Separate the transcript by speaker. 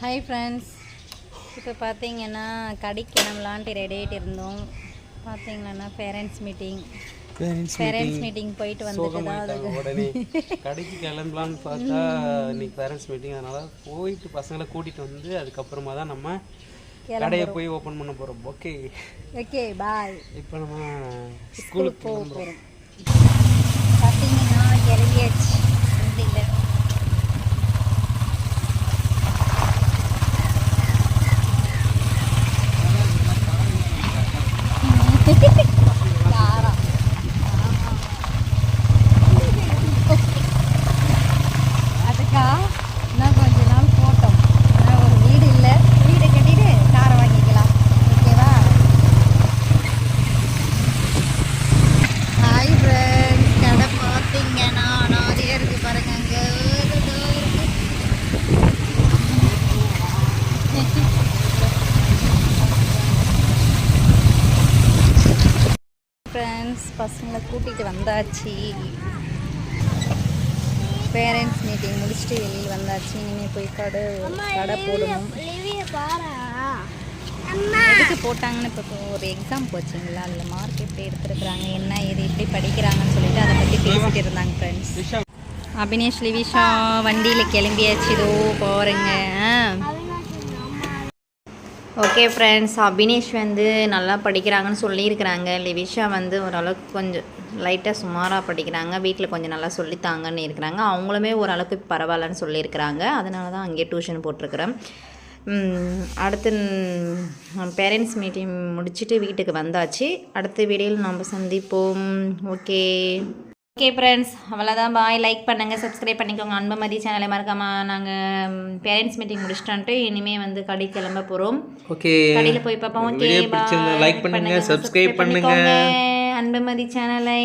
Speaker 1: Hi friends இப்போ பார்த்தீங்கன்னா கடைக்கு கிளம்பலான்ட்டு ரெடி ஆகிட்டு இருந்தோம். பார்த்தீங்கன்னா பேரண்ட்ஸ் மீட்டிங் பேரண்ட்ஸ் மீட்டிங் போயிட்டு வந்துட்டு தான்
Speaker 2: உடனே. கடைக்கு கிளம்பலான்னு பார்த்தா இன்னைக்கு பேரண்ட்ஸ் மீட்டிங் அதனால போயிட்டு பசங்களை கூட்டிட்டு வந்து அதுக்கப்புறமா தான் நம்ம கடையை போய் ஓப்பன் பண்ண போறோம். ஓகே
Speaker 1: ஓகே பாய்
Speaker 2: இப்போ நம்ம ஸ்கூலுக்கு
Speaker 1: போக போகிறோம் ஃப்ரெண்ட்ஸ் பசங்களை கூட்டிகிட்டு வந்தாச்சு. பேரண்ட்ஸ் மீட்டிங் முடிச்சுட்டு வெளியில் வந்தாச்சு. இனிமேல் போய் கடை கடை போடணும். எதுக்கு போட்டாங்கன்னு இப்போ ஒரு எக்ஸாம் போச்சுங்களா? அதில் மார்க் எப்படி எடுத்துருக்குறாங்க? என்ன இது எப்படி படிக்கிறாங்கன்னு சொல்லிட்டு அதை பற்றி பேசிட்டு இருந்தாங்க ஃப்ரெண்ட்ஸ் அபினேஷ் லிவிஷா வண்டியில் கிளம்பியாச்சு இதோ போகிறேங்க ஓகே ஃப்ரெண்ட்ஸ் அபினேஷ் வந்து நல்லா படிக்கிறாங்கன்னு சொல்லியிருக்கிறாங்க. லிவிஷா வந்து ஓரளவுக்கு கொஞ்சம் லைட்டாக சுமாராக படிக்கிறாங்க. வீட்டில் கொஞ்சம் நல்லா சொல்லித்தாங்கன்னு இருக்கிறாங்க. அவங்களுமே ஓரளவுக்கு பரவாயில்லன்னு சொல்லியிருக்கிறாங்க. அதனால தான் அங்கேயே டியூஷன் போட்டிருக்கிறேன் அடுத்து பேரண்ட்ஸ் மீட்டிங் முடிச்சுட்டு வீட்டுக்கு வந்தாச்சு. அடுத்த வீடியோவில் நம்ம சந்திப்போம். ஓகே ஓகே ஃப்ரெண்ட்ஸ் அவ்வளோதான் பாய் லைக் பண்ணுங்கள் சப்ஸ்கிரைப் பண்ணிக்கோங்க. அன்பமதி சேனலை மறக்காமல் நாங்கள் பேரண்ட்ஸ் மீட்டிங் முடிச்சிட்டோன்ட்டு இனிமேல் வந்து கடை கிளம்ப போகிறோம்
Speaker 2: ஓகே
Speaker 1: கடையில் போய் பார்ப்போம் ஓகே
Speaker 2: லைக் பண்ணுங்க சப்ஸ்கிரைப் பண்ணுங்க.
Speaker 1: அன்பமதி சேனலை